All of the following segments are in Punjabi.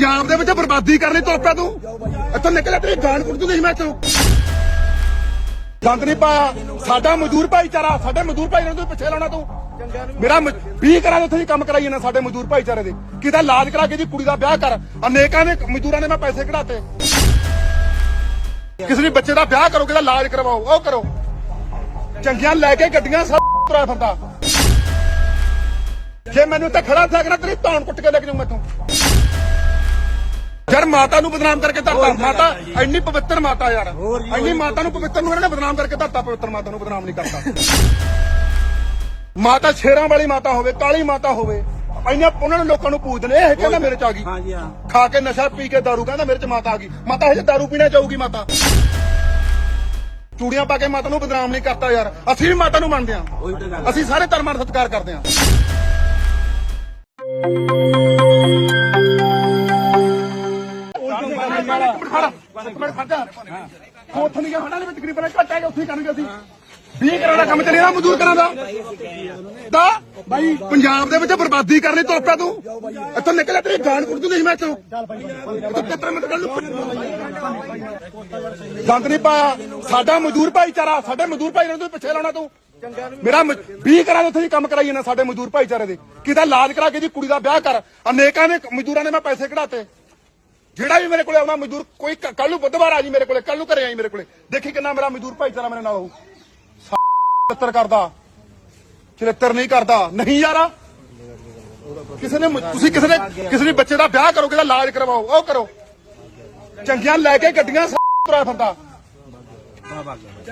ਪੰਜਾਬ ਦੇ ਵਿੱਚ ਬਰਬਾਦੀ ਕਰਨੀ ਤੁਰ ਪਿਆ ਤੂੰ। ਇੱਥੋਂ ਨਿਕਲਿਆ ਤੇਰੀ ਜਾਨ ਕੁੱਟ ਦੂੰਗੀ ਮੈਂ ਇੱਥੋਂ। ਗੰਦ ਨਹੀਂ ਪਾਇਆ। ਸਾਡਾ ਮਜ਼ਦੂਰ ਭਾਈਚਾਰਾ, ਸਾਡੇ ਮਜ਼ਦੂਰ ਭਾਈਚਾਰੇ ਨੂੰ ਪਿੱਛੇ ਲਾਉਣਾ ਤੂੰ। ਮੇਰਾ 20 ਕਰਾਂ ਦੇ ਉੱਥੇ ਕੰਮ ਕਰਾਈ ਜਾਂਦਾ ਸਾਡੇ ਮਜ਼ਦੂਰ ਭਾਈਚਾਰੇ ਦੇ। ਕਿਦਾ ਇਲਾਜ ਕਰਾ ਕੇ ਦੀ ਕੁੜੀ ਦਾ ਵਿਆਹ ਕਰ। ਅਨੇਕਾਂ ਨੇ ਮਜ਼ਦੂਰਾਂ ਨੇ ਮੈਂ ਪੈਸੇ ਕਢਾਤੇ। ਕਿਸੇ ਵੀ ਬੱਚੇ ਦਾ ਵਿਆਹ ਕਰੋ ਕਿਦਾ ਇਲਾਜ ਕਰਵਾਓ, ਉਹ ਕਰੋ। ਚੰਗੀਆਂ ਲੈ ਕੇ ਗੱਡੀਆਂ ਸਭ ਤੁਰਿਆ ਫਿਰਦਾ। ਜੇ ਮੈਨੂੰ ਤਾਂ ਖੜਾ ਸਕਣਾ ਤੇਰੀ ਧੌਣ ਕੁੱਟ ਕੇ ਲੈ ਕੇ ਜਾਊਂ ਮੈਥੋਂ ਯਾਰ ਮਾਤਾ ਨੂੰ ਬਦਨਾਮ ਕਰਕੇ ਧਰਤਾ। ਮਾਤਾ ਇੰਨੀ ਪਵਿੱਤਰ ਮਾਤਾ ਯਾਰ। ਇੰਨੀ ਮਾਤਾ ਨੂੰ ਪਵਿੱਤਰ ਨੂੰ ਇਹਨਾਂ ਨੇ ਬਦਨਾਮ ਕਰਕੇ ਧਰਤਾ? ਪਵਿੱਤਰ ਮਾਤਾ ਨੂੰ ਬਦਨਾਮ ਨਹੀਂ ਕਰਤਾ। ਮਾਤਾ ਸ਼ੇਰਾਂ ਵਾਲੀ ਮਾਤਾ ਹੋਵੇ ਕਾਲੀ ਮਾਤਾ ਹੋਵੇ ਇੰਨੇ ਉਹਨਾਂ ਨੇ ਲੋਕਾਂ ਨੂੰ ਪੂਜਦੇ ਨੇ ਇਹ ਕਹਿੰਦਾ ਮੇਰੇ ਚ ਆ ਗਈ। ਖਾ ਕੇ ਨਸ਼ਾ ਪੀ ਕੇ ਦਾਰੂ ਕਹਿੰਦਾ ਮੇਰੇ ਚ ਮਾਤਾ ਆ ਗਈ। ਮਾਤਾ ਹਜੇ ਦਾਰੂ ਪੀਣਾ ਚਾਹੂਗੀ ਮਾਤਾ। ਚੂੜੀਆਂ ਪਾ ਕੇ ਮਾਤਾ ਨੂੰ ਬਦਨਾਮ ਨਹੀਂ ਕਰਤਾ ਯਾਰ। ਅਸੀਂ ਵੀ ਮਾਤਾ ਨੂੰ ਮੰਨਦੇ ਗੱਲ ਅਸੀਂ ਸਾਰੇ ਧਰਮਾਂ ਦਾ ਸਤਿਕਾਰ ਕਰਦੇ ਹਾਂ ਉੱਥੇ ਨਹੀਂ ਗਿਆ ਫੜਾ ਦੇ ਵਿੱਚ ਗਰੀਬਾਂ ਦਾ ਘਟਾ ਕੇ ਉੱਥੇ ਕਰਨਗੇ ਅਸੀਂ। 20 ਕਰੋੜ ਦਾ ਕੰਮ ਚੱਲਿਆ ਮਜ਼ਦੂਰ ਕਰਾਂ ਦਾ। ਦਾ? ਬਾਈ, ਪੰਜਾਬ ਦੇ ਵਿੱਚ ਬਰਬਾਦੀ ਕਰਨੀ ਤੁਰ ਤੂੰ। ਇੱਥੋਂ ਨਿਕਲਿਆ ਤੇਰੀ ਜਾਨ ਕੁੱਟ ਦੂੰਗੀ ਮੈਂ ਇੱਥੋਂ। ਇੱਥੋਂ ਕਿਤਰ ਮਿੰਟ ਗੱਲ ਗੰਦ ਨਹੀਂ ਪਾਇਆ। ਸਾਡਾ ਮਜ਼ਦੂਰ ਭਾਈਚਾਰਾ, ਸਾਡੇ ਮਜ਼ਦੂਰ ਭਾਈਚਾਰੇ ਨੂੰ ਪਿੱਛੇ ਲਾਉਣਾ ਤੂੰ। ਮੇਰਾ 20 ਕਰਾਂ ਉੱਥੇ ਹੀ ਕੰਮ ਕਰਾਈ ਜਾਂਦਾ ਸਾਡੇ ਮਜ਼ਦੂਰ ਭਾਈਚਾਰੇ ਦੇ। ਕਿਤੇ ਇਲਾਜ ਕਰਾ ਕੇ ਜੀ ਕੁੜੀ ਦਾ ਵਿਆਹ ਕਰ। ਅਨੇਕਾਂ ਦੇ ਮਜ਼ਦੂਰਾਂ ਨੇ ਮੈਂ ਪੈਸੇ ਕਢਾਤੇ। ਜਿਹੜਾ ਵੀ ਮੇਰੇ ਕੋਲੇ ਆਉਣਾ, ਮਜ਼ਦੂਰ ਕੋਈ ਕੱਲ ਨੂੰ ਬੁੱਧਵਾਰ ਆ ਜੀ ਮੇਰੇ ਕੋਲੇ ਕੱਲ ਨੂੰ ਘਰੇ ਆਈ ਮੇਰੇ ਕੋਲੇ। ਦੇਖੀ ਕਿੰਨਾ ਮੇਰਾ ਮਜ਼ਦੂਰ ਭਾਈਚਾਰਾ ਮੇਰੇ ਨਾਲ ਹੋਊ ਚਿੱਤਰ ਕਰਦਾ। ਚਿੱਤਰ ਨਹੀਂ ਕਰਦਾ। ਨਹੀਂ ਯਾਰਾ। ਕਿਸੇ ਨੇ ਤੁਸੀਂ ਕਿਸੇ ਨੇ ਕਿਸੇ ਨੇ ਬੱਚੇ ਦਾ ਵਿਆਹ ਕਰੋ ਕਿਦਾ ਇਲਾਜ ਕਰਵਾਓ, ਉਹ ਕਰੋ। ਚੰਗੀਆਂ ਲੈ ਕੇ ਗੱਡੀਆਂ ਸਭ ਫਿਰਦਾ।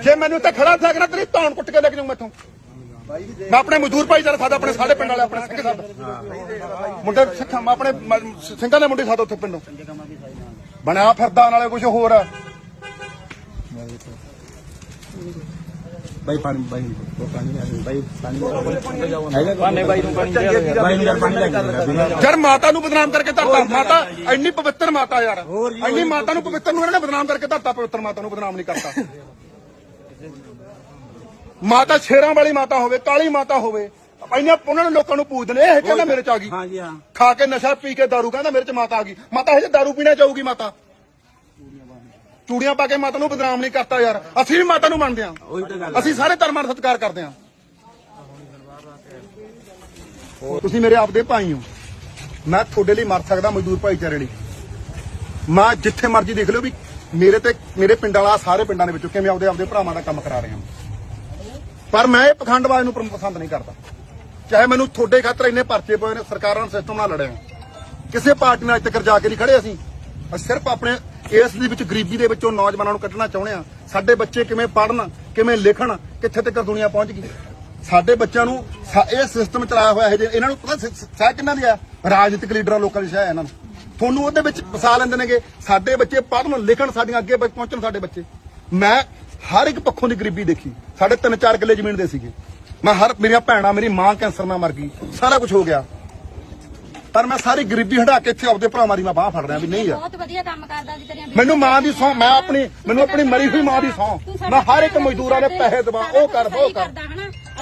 ਜੇ ਮੈਨੂੰ ਤਾਂ ਖੜਾ ਸਕਣਾ ਤੇਰੀ ਧੌਣ ਕੁੱਟ ਕੇ ਲੈ ਕੇ ਜਾਊਂ ਮੈਥੋਂ। ਮੈਂ ਆਪਣੇ ਮਜ਼ਦੂਰ ਭਾਈਚਾਰਾ ਸਾਡਾ ਆਪਣੇ ਸਾਡੇ ਪਿੰਡ ਵਾਲੇ ਆਪਣੇ ਸਿੰਘ ਸਾਡਾ। ਮੁੰਡੇ ਸਿੱਖਾਂ ਮੈਂ ਆਪਣੇ ਮ- ਸਿੰਘਾਂ ਦੇ ਮੁੰਡੇ ਸਾਡਾ ਉੱਥੇ ਪਿੰਡੋਂ। ਬਣਿਆ ਫਿਰਦਾ ਨਾਲੇ ਕੁਝ ਹੋਰ ਬਾਈ ਪਾਣੀ ਬਾਈ ਉਹ ਪਾਣੀ ਲੈ ਬਾਈ ਪਾਣੀ ਹੈਗਾ ਪਾਣੀ ਬਾਈ ਨੂੰ ਪਾਣੀ ਦੇ ਬਾਈ ਨੂੰ ਯਾਰ ਪਾਣੀ ਲੈ ਕੇ ਦੇ ਯਾਰ ਮਾਤਾ ਨੂੰ ਬਦਨਾਮ ਕਰਕੇ ਧਰਤਾ। ਮਾਤਾ ਇੰਨੀ ਪਵਿੱਤਰ ਮਾਤਾ ਯਾਰ। ਇੰਨੀ ਮਾਤਾ ਨੂੰ ਪਵਿੱਤਰ ਨੂੰ ਇਹਨਾਂ ਨੇ ਬਦਨਾਮ ਕਰਕੇ ਧਰਤਾ ਪਵਿੱਤਰ ਮਾਤਾ ਨੂੰ ਬਦਨਾਮ ਨਹੀਂ ਕਰਤਾ। ਮਾਤਾ ਸ਼ੇਰਾਂ ਵਾਲੀ ਮਾਤਾ ਹੋਵੇ ਕਾਲੀ ਮਾਤਾ ਹੋਵੇ ਇੰਨੇ ਉਹਨਾਂ ਨੇ ਲੋਕਾਂ ਨੂੰ ਪੂਜਦੇ ਨੇ ਇਹ ਕਹਿੰਦਾ ਮੇਰੇ ਚ ਆ ਗਈ। ਹਾਂਜੀ ਹਾਂ। ਖਾ ਕੇ ਨਸ਼ਾ ਪੀ ਕੇ ਦਾਰੂ ਕਹਿੰਦਾ ਮੇਰੇ ਚ ਮਾਤਾ ਆ ਗਈ। ਮਾਤਾ ਹਜੇ ਦਾਰੂ ਪੀਣਾ ਚਾਹੂਗੀ ਮਾਤਾ। ਚੂੜੀਆਂ ਪਾ ਕੇ ਮਾਤਾ ਨੂੰ ਬਦਨਾਮ ਨਹੀਂ ਕਰਤਾ ਯਾਰ। ਅਸੀਂ ਵੀ ਮਾਤਾ ਨੂੰ ਮੰਨਦੇ ਗੱਲ ਅਸੀਂ ਸਾਰੇ ਧਰਮਾਂ ਦਾ ਸਤਿਕਾਰ ਕਰਦੇ ਹਾਂ। ਤੁਸੀਂ ਮੇਰੇ ਆਪਦੇ ਭਾਈ ਹੋ। ਮੈਂ ਤੁਹਾਡੇ ਲਈ ਮਰ ਸਕਦਾ ਮਜ਼ਦੂਰ ਭਾਈਚਾਰੇ ਲਈ। ਮੈਂ ਜਿੱਥੇ ਮਰਜ਼ੀ ਦੇਖ ਲਿਓ ਵੀ ਮੇਰੇ ਤੇ ਮੇਰੇ ਪਿੰਡ ਵਾਲਾ ਸਾਰੇ ਪਿੰਡਾਂ ਦੇ ਵਿੱਚੋਂ ਕਿਵੇਂ ਆਪਦੇ ਆਪਦੇ ਭਰਾਵਾਂ ਦਾ ਕੰਮ ਕਰਾ ਰਹੇ। ਹਾਂ ਪਰ ਮੈਂ ਇਹ ਪਖੰਡਵਾਜ਼ ਨੂੰ ਪਸੰਦ ਨਹੀਂ ਕਰਦਾ। ਚਾਹੇ ਮੈਨੂੰ ਤੁਹਾਡੇ ਖਾਤਰ ਇੰਨੇ ਪਰਚੇ ਪਏ ਨੇ, ਸਰਕਾਰਾਂ ਨਾਲ ਸਿਸਟਮ ਨਾਲ ਲੜਿਆ। ਕਿਸੇ ਪਾਰਟੀ ਨਾਲ ਅੱਜ ਤੱਕ ਜਾ ਕੇ ਨਹੀਂ ਖੜੇ ਅਸੀਂ। ਸਿਰਫ ਆਪਣੇ ਇਸ ਦੇ ਵਿੱਚ ਗਰੀਬੀ ਦੇ ਵਿੱਚੋਂ ਨੌਜਵਾਨਾਂ ਨੂੰ ਕੱਢਣਾ ਚਾਹੁੰਦੇ ਆ ਸਾਡੇ ਬੱਚੇ ਕਿਵੇਂ ਪੜ੍ਹਨ, ਕਿਵੇਂ ਲਿਖਣ, ਕਿੱਥੇ ਤੱਕ ਦੁਨੀਆ ਪਹੁੰਚ ਗਈ? ਸਾਡੇ ਬੱਚਿਆਂ ਨੂੰ ਇਹ ਸਿਸਟਮ ਚਲਾਇਆ ਹੋਇਆ ਹੈ ਇਹਨਾਂ ਨੂੰ ਪਤਾ ਸਹਿ ਕਿੰਨਾਂ ਦੀ ਆ ਰਾਜਨੀਤਿਕ ਲੀਡਰਾਂ, ਲੋਕਾਂ ਦੀ ਸਹਿ ਇਹਨਾਂ ਨੂੰ। ਤੁਹਾਨੂੰ ਉਹਦੇ ਵਿੱਚ ਫਸਾ ਲੈਂਦੇ ਨੇਗੇ। ਸਾਡੇ ਬੱਚੇ ਪੜਨ ਲਿਖਣ ਸਾਡੀਆਂ ਅੱਗੇ ਪਹੁੰਚਣ ਸਾਡੇ ਬੱਚੇ। ਮੈਂ ਹਰ ਇੱਕ ਪੱਖੋਂ ਦੀ ਗਰੀਬੀ ਦੇਖੀ। ਸਾਡੇ ਤਿੰਨ ਚਾਰ ਕਿੱਲੇ ਜ਼ਮੀਨ ਦੇ ਸੀਗੇ। ਮੈਂ ਹਰ ਮੇਰੀਆਂ ਭੈਣਾਂ ਮੇਰੀ ਮਾਂ ਕੈਂਸਰ ਨਾਲ ਮਰ ਗਈ। ਸਾਰਾ ਕੁਝ ਹੋ ਗਿਆ। ਪਰ ਮੈਂ ਸਾਰੀ ਗਰੀਬੀ ਹਟਾ ਕੇ ਇੱਥੇ ਆਪਦੇ ਭਰਾਵਾਂ ਦੀ ਮੈਂ ਬਾਹ ਫੜ ਰਿਹਾ ਵੀ ਨਹੀਂ ਯਾਰ ਬਹੁਤ ਵਧੀਆ ਕੰਮ ਕਰਦਾ ਸੀ ਤੇਰੀਆਂ ਮੈਨੂੰ ਮਾਂ ਦੀ ਸੌ ਮੈਂ ਆਪਣੀ ਮੈਨੂੰ ਆਪਣੀ ਮਰੀ ਹੋਈ ਮਾਂ ਦੀ ਸੌ। ਮੈਂ ਹਰ ਇੱਕ ਮਜ਼ਦੂਰਾਂ ਦੇ ਪੈਸੇ ਦਵਾ ਉਹ ਕਰ ਉਹ ਕਰ।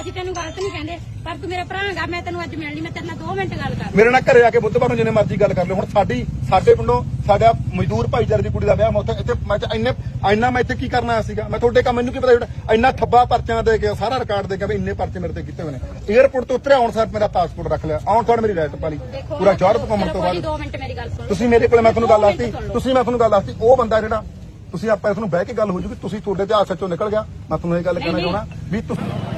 ਅਸੀਂ ਤੈਨੂੰ ਗਲਤ ਨਹੀਂ ਕਹਿੰਦੇ ਪਰ ਤੂੰ ਮੇਰਾ ਭਰਾ ਹੈਗਾ ਮੈਂ ਤੈਨੂੰ ਅੱਜ ਮਿਲਣੀ ਮੈਂ ਤੇਰੇ ਨਾਲ 2 ਮਿੰਟ ਗੱਲ ਕਰ ਮੇਰੇ ਨਾਲ ਘਰੇ ਆ ਕੇ ਬੁੱਧਵਾਰ ਨੂੰ ਜਿੰਨੇ ਮਰਜ਼ੀ ਗੱਲ ਕਰ ਲਿਓ। ਹੁਣ ਸਾਡੀ ਸਾਡੇ ਪਿੰਡੋਂ ਸਾਡਾ ਮਜ਼ਦੂਰ ਭਾਈਚਾਰੇ ਦੀ ਕੁੜੀ ਦਾ ਵਿਆਹ ਮੈਂ ਉੱਥੇ ਇੱਥੇ ਮੈਂ ਤਾਂ ਇੰਨੇ ਇੰਨਾ ਮੈਂ ਇੱਥੇ ਕੀ ਕਰਨਾ ਆਇਆ ਸੀਗਾ? ਮੈਂ ਤੁਹਾਡੇ ਕੰਮ ਮੈਨੂੰ ਕੀ ਪਤਾ ਇੰਨਾ ਥੱਬਾ ਪਰਚਿਆਂ ਦੇ ਕੇ ਸਾਰਾ ਰਿਕਾਰਡ ਦੇ ਕੇ ਵੀ ਇੰਨੇ ਪਰਚੇ ਮੇਰੇ ਤੇ ਕੀਤੇ ਹੋਏ ਨੇ। 에어ਪੋਰਟ ਤੋਂ ਉਤਰਿਆ ਆਉਣ ਸਾਰ ਮੇਰਾ ਪਾਸਪੋਰਟ ਰੱਖ ਲਿਆ। ਆਉਣ ਸਾਰ ਮੇਰੀ ਰਾਇਤ ਪਾਲੀ। ਦੇਖੋ ਪੂਰਾ ਜੌਹਰ ਘੁੰਮਣ ਤੋਂ ਬਾਅਦ। 2 ਮਿੰਟ ਮੇਰੀ ਗੱਲ ਸੁਣ। ਤੁਸੀਂ ਮੇਰੇ ਕੋਲੇ ਮੈਂ ਤੁਹਾਨੂੰ ਗੱਲ ਦੋ ਮਿੰਟ ਦੱਸਤੀ ਸੁਣ ਲਓ। ਤੁਸੀਂ ਮੈਂ ਤੁਹਾਨੂੰ ਗੱਲ ਦੱਸਤੀ ਉਹ ਬੰਦਾ ਜਿਹੜਾ ਤੁਸੀਂ ਆਪਾਂ ਇਸ ਨੂੰ ਬਹਿ ਕੇ ਗੱਲ ਹੋ ਜੂਗੀ ਤੁਸੀਂ ਤੁਹਾਡੇ ਤੇ ਆ ਸੱਚੋਂ ਨਿਕਲ ਗਿਆ। ਮੈਂ ਤੁਹਾਨੂੰ ਇਹ ਗੱਲ ਕਹਿਣਾ ਚਾਹਣਾ ਵੀ ਤੁਸੀਂ